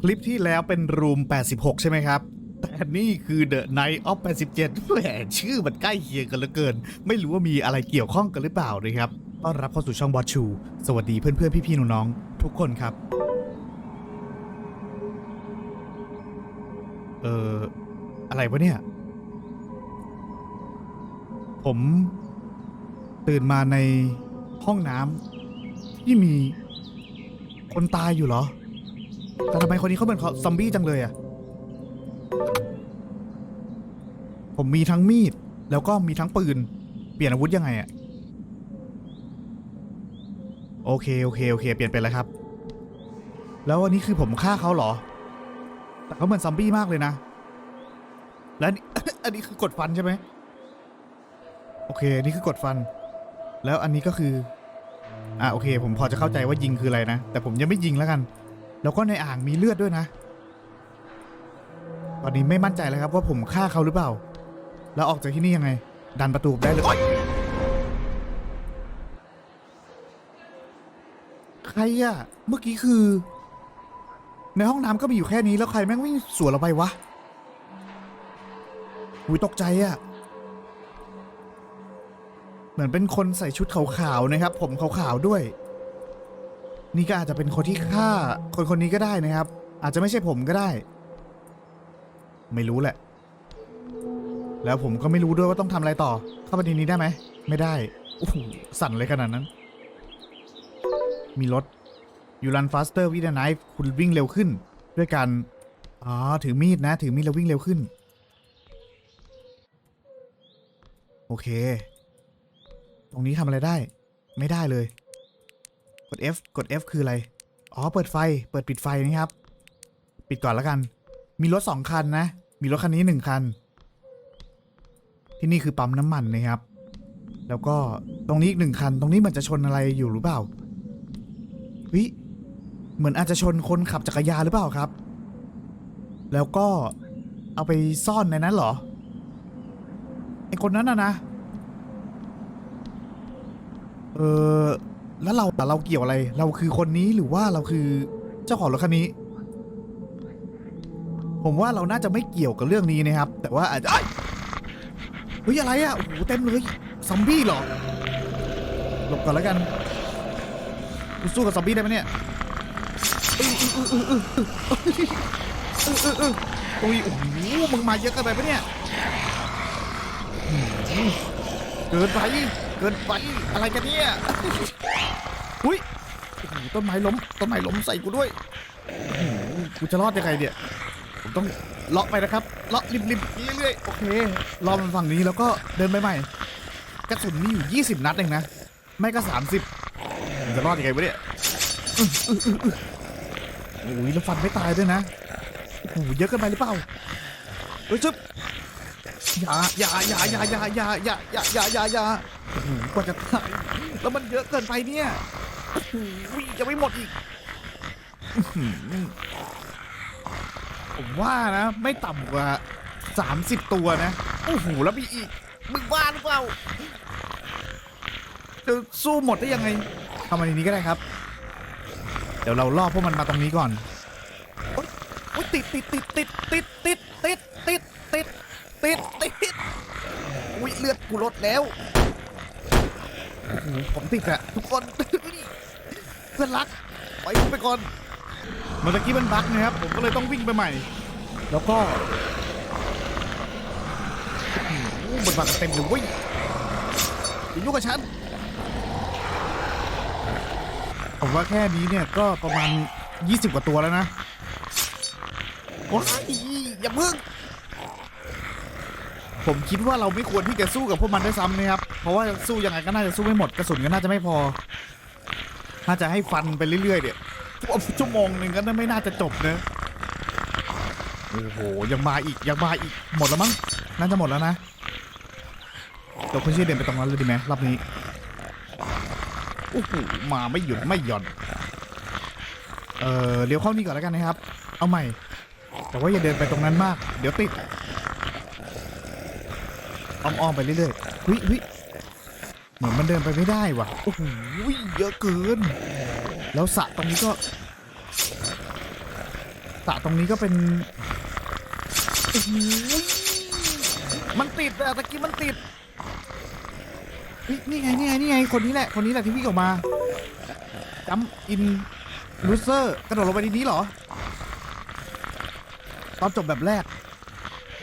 คลิปที่แล้วเป็นรูม 86 ใช่ไหมครับ แต่นี่คือ The Night of 87แหมชื่อมันใกล้เคียงกันเหลือเกิน ไม่รู้ว่ามีอะไรเกี่ยวข้องกันหรือเปล่านะครับ ต้อนรับเข้าสู่ช่องบอสชู สวัสดีเพื่อนๆ พี่ๆน้องๆทุกคนครับ เอ่อ อะไรวะเนี่ย ผมตื่นมาในห้องน้ำที่มีคนตายอยู่เหรอ แต่ทำไมคนนี้เขาเหมือนซอมบี้จังเลยอะผมมีทั้งมีด แล้วก็มีทั้งปืน เปลี่ยนอาวุธยังไงอะโอเคโอเคโอเค เปลี่ยนเป็นแล้วครับ แล้วอันนี้คือผมฆ่าเขาเหรอ แต่เขาเหมือนซอมบี้มากเลยนะ แล้วอันนี้คือกดฟันใช่ไหมโอเคนี่คือกดฟัน แล้วอันนี้ก็คือ อ่าโอเค ผมพอจะเข้าใจว่ายิงคืออะไรนะ แต่ผมยังไม่ยิงแล้วกัน แล้วก็ในอ่างมีเลือดด้วยนะ ตอนนี้ไม่มั่นใจเลยครับว่าผมฆ่าเขาหรือเปล่า แล้วออกจากที่นี่ยังไง ดันประตูได้เลยโอ๊ยใครอะเมื่อกี้คือ ในห้องน้ำก็มีอยู่แค่นี้แล้วใครแม่งวิ่งสวนเราไปวะหุยตกใจอะเหมือนเป็นคนใส่ชุดขาวๆนะครับ ผมขาวๆด้วย นี่ก็อาจจะเป็นคนที่ฆ่าคนคนนี้ก็ได้นะครับ อาจจะไม่ใช่ผมก็ได้ ไม่รู้แหละ แล้วผมก็ไม่รู้ด้วยว่าต้องทำอะไรต่อ เข้าไปในนี้ได้ไหม ไม่ได้โอ้โหสั่นเลยขนาดนั้น มีรถ you run faster with a knife คุณวิ่งเร็วขึ้น ด้วยการอ๋อถือมีดนะ ถือมีดแล้ววิ่งเร็วขึ้น โอเค ตรงนี้ทำอะไรได้ ไม่ได้เลย กด F กด F คืออะไร อ๋อ เปิดไฟ เปิดปิดไฟนะครับ ปิดก่อนแล้วกัน มีรถสองคันนะ มีรถคันนี้หนึ่งคัน ที่นี่คือปั๊มน้ำมันนะครับ แล้วก็ตรงนี้อีกหนึ่งคัน ตรงนี้เหมือนจะชนอะไรอยู่หรือเปล่าวิเหมือนอาจจะชนคนขับจักรยานหรือเปล่าครับ แล้วก็เอาไปซ่อนในนั้นเหรอ ไอคนนั้นนะนะ เออ แล้วเราเราเกี่ยวอะไร เราคือคนนี้หรือว่าเราคือเจ้าของรถคันนี้ ผมว่าเราน่าจะไม่เกี่ยวกับเรื่องนี้นะครับ แต่ว่าอาจจะเฮ้ยอะไรอะโอ้โหเต็มเลยซอมบี้เหรอหลบก่อนแล้วกันสู้กับซอมบี้ได้ไหมเนี่ยอุ้ยโอ้โหมึงมาเยอะเกินไปปะเนี่ยเกินไปเกินไปอะไรกันเนี่ย อุ้ยโอ้โหต้นไม้ล้มต้นไม้ล้มใส่กูด้วยโอ้โหกูจะรอดยังไงเนี่ยผมต้องเลาะไปนะครับเลาะริมๆเรื่อยๆโอเครอมันฝั่งนี้แล้วก็เดินไปใหม่กระสุนมีอยู่ 20 นัดเองนะ ไม่ก็ 30ผมจะรอดยังไงวะเนี่ยอื้ออื้ออื้ออื้อโอ้ยแล้วฟันไม่ตายด้วยนะโอ้โหเยอะเกินไปหรือเปล่าเฮ้ยจึ๊บอย่าอย่าอย่าอย่าอย่าอย่าอย่าอย่าอย่าอย่าอย่าโอ้โหกว่าจะตายแล้วมันเยอะเกินไปเนี่ย ยังไม่หมดอีกอื้อหือผมว่านะ ไม่ต่ำกว่า 30 ตัวนะ โอ้โห แล้วมีอีก มึงบ้าหรือเปล่าจะสู้หมดได้ยังไงทำอันนี้ก็ได้ครับ เดี๋ยวเราล่อพวกมันมาตรงนี้ก่อนโอ๊ยโอ๊ยติดติดติดติดติดติดติดติดติดติดติดอุ้ยเลือดกูลดแล้วโอ้โหผมติดอะทุกคนเพื่อนรักไปไปก่อน เมื่อกี้มันบั๊กนะครับ ผมก็เลยต้องวิ่งไปใหม่ แล้วก็โอ้มันบักเต็มเลยเว้ยอย่ายุ่งกับฉัน ผมว่าแค่นี้เนี่ยก็ประมาณ 20 กว่าตัวแล้วนะโอ้ยอย่าเพึ่ง ผมคิดว่าเราไม่ควรที่จะสู้กับพวกมันด้วยซ้ำนะครับ เพราะว่าสู้ยังไงก็น่าจะสู้ไม่หมดกระสุนก็น่าจะไม่พอ น่าจะให้ฟันไปเรื่อยๆเนี่ยชั่วโมงหนึ่งก็ไม่น่าจะจบนะโอ้โหยังมาอีกยังมาอีกหมดแล้วมั้งน่าจะหมดแล้วนะเดี๋ยวคุณชี่อเดินไปตรงนั้นเลยดีไหมรอบนี้โอ้โหมาไม่หยุดไม่หย่อนเออเลี้ยวเข้านี่ก่อนแล้วกันนะครับ เอาใหม่ แต่ว่าอย่าเดินไปตรงนั้นมาก เดี๋ยวติดอ้อมๆไปเรื่อยๆเฮ้ย เหมือนมันเดินไปไม่ได้ว่ะ โอ้โหเยอะเกิน แล้วสระตรงนี้ก็สระตรงนี้ก็เป็นโอ้โหมันติดอะตะกี้มันติด นี่ไงนี่ไงนี่ไงคนนี้แหละ คนนี้แหละที่วิ่งออกมาจัมอินลูเซอร์กระโดดลงไปในนี้เหรอ ตอนจบแบบแรก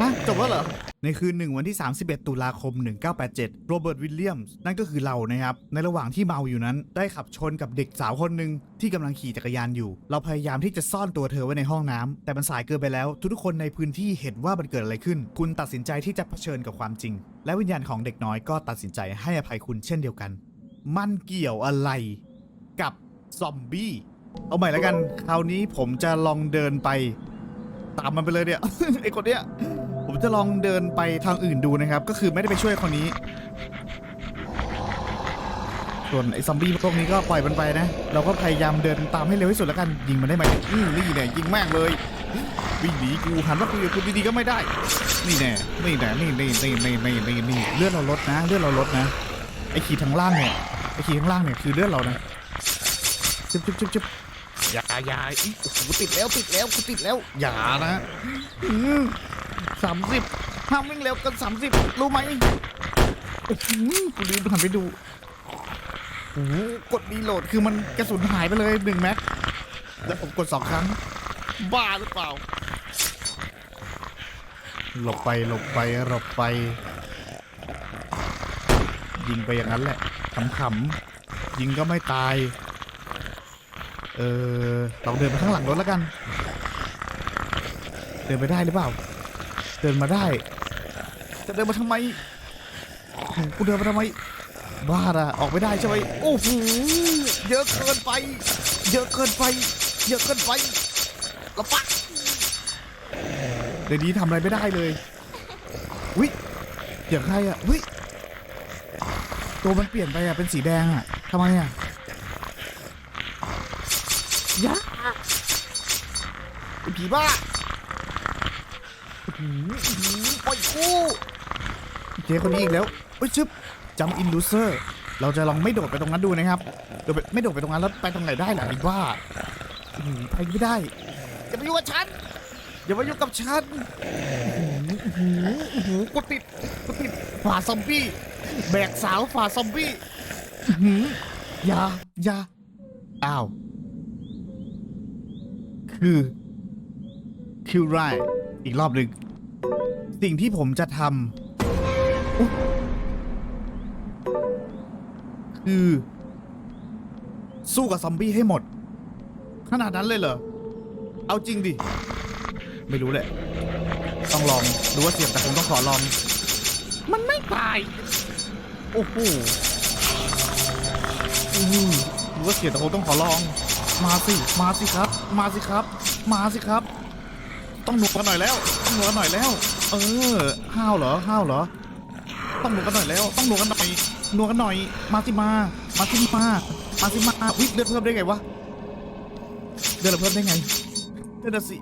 ฮะจบแล้วเหรอ ในคืนหนึ่งวันที่ 31 ตุลาคม 1987 โรเบิร์ต วิลเลียมส์นั่นก็คือเรานะครับ ในระหว่างที่เมาอยู่นั้น ได้ขับชนกับเด็กสาวคนหนึ่งที่กำลังขี่จักรยานอยู่ เราพยายามที่จะซ่อนตัวเธอไว้ในห้องน้ำแต่มันสายเกินไปแล้ว ทุกๆคนในพื้นที่เห็นว่ามันเกิดอะไรขึ้น คุณตัดสินใจที่จะเผชิญกับความจริง และวิญญาณของเด็กน้อยก็ตัดสินใจให้อภัยคุณเช่นเดียวกัน มันเกี่ยวอะไรกับซอมบี้ เอาใหม่แล้วกัน คราวนี้ผมจะลองเดินไป ตามมันไปเลยเนี่ยไอคนเนี้ย ผมจะลองเดินไปทางอื่นดูนะครับ ก็คือไม่ได้ไปช่วยคนนี้ ส่วนไอ้ซอมบี้พวกนี้ก็ปล่อยมันไปนะ เราก็พยายามเดินตามให้เร็วที่สุดแล้วกัน ยิงมันได้ไหมอืมนี่แน่ยิงแม่งเลยวิ่งหนีกูหันมาคุยกับกูดีๆก็ไม่ได้ นี่แน่นี่แน่นี่นี่นี่นี่นี่นี่นี่เลือดเราลดนะ เลือดเราลดนะ ไอ้ขีดทางล่างเนี่ย ไอ้ขีดข้างล่างเนี่ยคือเลือดเรานะจุ๊บจุ๊บจุ๊บจุ๊บอย่าอย่าอีโอ้โหติดแล้วติดแล้วกูติดแล้ว อย่านะ สามสิบห้ามวิ่งเร็วเกันสามสิบรู้ไหมโอ้โหกูลืมหันไปดูโอ้โหกดรีโหลดคือมันกระสุนหายไปเลยหนึ่งแม็กแล้วผมกดสองครั้ง บ้าหรือเปล่า หลบไปหลบไปหลบไป ยิงไปอย่างนั้นแหละขำๆยิงก็ไม่ตาย เออลองเดินไปข้างหลังรถแล้วกัน เดินไปได้หรือเปล่า เดินมาได้ จะเดินมาทำไมกูเดินมาทำไม บ้าอะออกไม่ได้ใช่ไหมโอ้โหเยอะเกินไป เยอะเกินไป เยอะเกินไปล้วปะเดี๋ยวนี้ทำอะไรไม่ได้เลยวิเสียงใครอะวิตัวมันเปลี่ยนไปอะเป็นสีแดงอะทำไมอะยะผีบ้า ปล่อยกูเจ๊คนนี้อีกแล้วเฮ้ยชึบจัมอินลูเซอร์เราจะลองไม่โดดไปตรงนั้นดูนะครับโดดไปไม่โดดไปตรงนั้นแล้วไปตรงไหนได้ล่ะไอ้บ้าอื้อหือไปไม่ได้อย่ามายุ่งกับฉันอย่ามายุ่งกับฉันอื้อหืออื้อหือกูติดกูติดฝ่าซอมบี้แบกสาวฝ่าซอมบี้อื้อหืออย่าอย่าอ้าวคือคิวไร อีกรอบหนึ่งสิ่งที่ผมจะทำคือ สู้กับซอมบี้ให้หมด ขนาดนั้นเลยเหรอ เอาจริงดิ ไม่รู้แหละ ต้องลองดูว่าเสียงแต่ผมต้องขอลอง มันไม่ตาย โอ้โหดูว่าเสียงแต่ผมต้องขอลอง มาสิ มาสิครับ มาสิครับ มาสิครับ ต้องหนุกกันหน่อยแล้ว ต้องหนุกกันหน่อยแล้ว เออ ห้าวเหรอ ห้าวเหรอ ต้องหนุกกันหน่อยแล้ว ต้องหนุกกันหน่อยหนุกกันหน่อย มาสิมา มาสิมา มาสิมาวิเลือดเพิ่มได้ไงวะ เลือดเราเพิ่มได้ไงเลือดสิ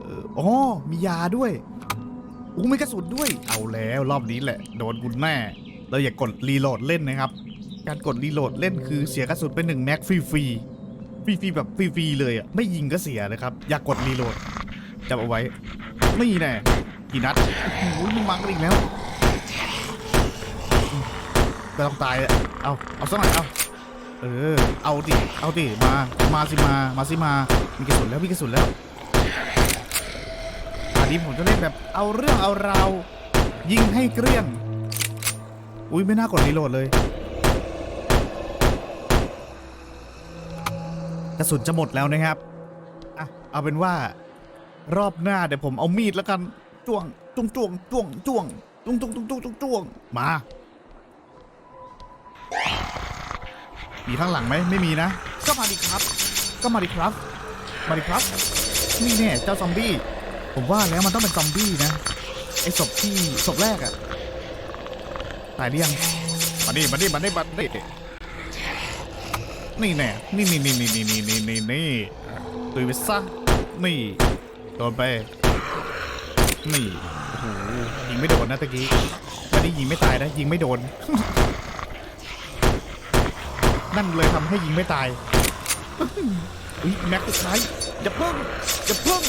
เอออ๋อ มียาด้วยอู้มีกระสุนด้วย เอาแล้วรอบนี้แหละ โดนกุนแน่ เราอย่ากดรีโหลดเล่นนะครับ การกดรีโหลดเล่นคือเสียกระสุนไปหนึ่งแม็กฟรีฟรี ฟรีฟรีๆแบบฟรีฟรีๆเลยอะไม่ยิงก็เสียนะครับ อย่ากกดรีโหลดจำเอาไว้ไม่แน่กี่นัดโอ้โหมันมังอีกแล้วก็ต้องตายอะเอาเอาสักหน่อยเอาเออ เอาดิ เอาดิ มา มาสิมา มาสิมา มีกระสุนแล้ว มีกระสุนแล้วอันนี้ผมจะเล่นแบบ เอาเรื่องเอาราว ยิงให้เกลี้ยง อุ้ยไม่น่ากดรีโหลดเลย ระสุนจะหมดแล้วนะครับอะเอาเป็นว่ารอบหน้าเดี๋ยวผมเอามีดแล้วกันจ้วงจ้วงจ้วงจ้วงจ้วงจ้วงจ้วงจ้วงจ้วงจ้วงจ้วงมา มีข้างหลังไหมไม่มีนะ ก็มาดิครับ ก็มาดิครับ มาดิครับนี่เนี่ยเจ้าซอมบี้ผมว่าแล้วมันต้องเป็นซอมบี้นะไอ้ศพที่ศพแรกอะตายหรือยังมาดิมาดิมาดิมาดิ นี่แน่ นี่นี่นี่นี่นี่นี่นี่นี่นี่ตุยไปซะนี่โดนไปนี่โอ้โหยิงไม่โดนนะตะกี้อันนี้ยิงไม่ตายนะยิงไม่โดน นั่นเลยทำให้ยิงไม่ตายอุ้ยแม็กสุดท้ายอย่าเพิ่งอย่าเพิ่ง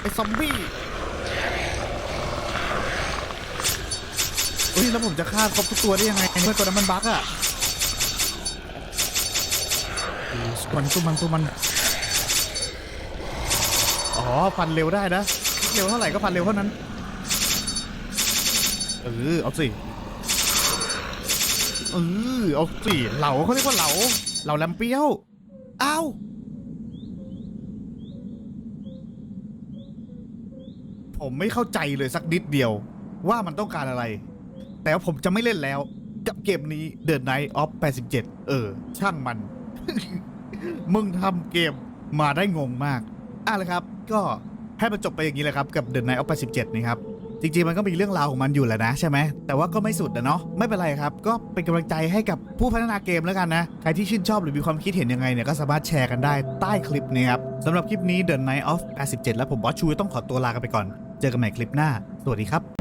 ไอ้ซอมบี้เฮ้ยแล้วผมจะฆ่าครบทุกตัวได้ยังไงเมื่อตัวนั้นมันบั๊กอะ สู้มันสู้มันสู้มัน อ๋อฟันเร็วได้นะ เร็วเท่าไหร่ก็ฟันเร็วเท่านั้น เออเอาสิ เออเอาสิเหลาเขาเรียกว่าเหลาเหลาแลมเปี้ยว อ้าวผมไม่เข้าใจเลยสักนิดเดียว ว่ามันต้องการอะไร แต่ผมจะไม่เล่นแล้ว กับเกมนี้ The Night of 87 เออ ช่างมัน มึงทำเกมมาได้งงมากอะเลยครับ ก็ให้มันจบไปอย่างนี้เลยครับ กับ The Night of 87นี่ครับจริงๆ มันก็มีเรื่องราวของมันอยู่แหละนะใช่ไหม แต่ว่าก็ไม่สุดนะเนาะไม่เป็นไรครับ ก็เป็นกำลังใจให้กับผู้พัฒนาเกมแล้วกันนะ ใครที่ชื่นชอบหรือมีความคิดเห็นยังไงเนี่ย ก็สามารถแชร์กันได้ใต้คลิปนี้ครับสำหรับคลิปนี้ The Night of 87 และผมบอสชูต้องขอตัวลากันไปก่อน เจอกันใหม่คลิปหน้า สวัสดีครับ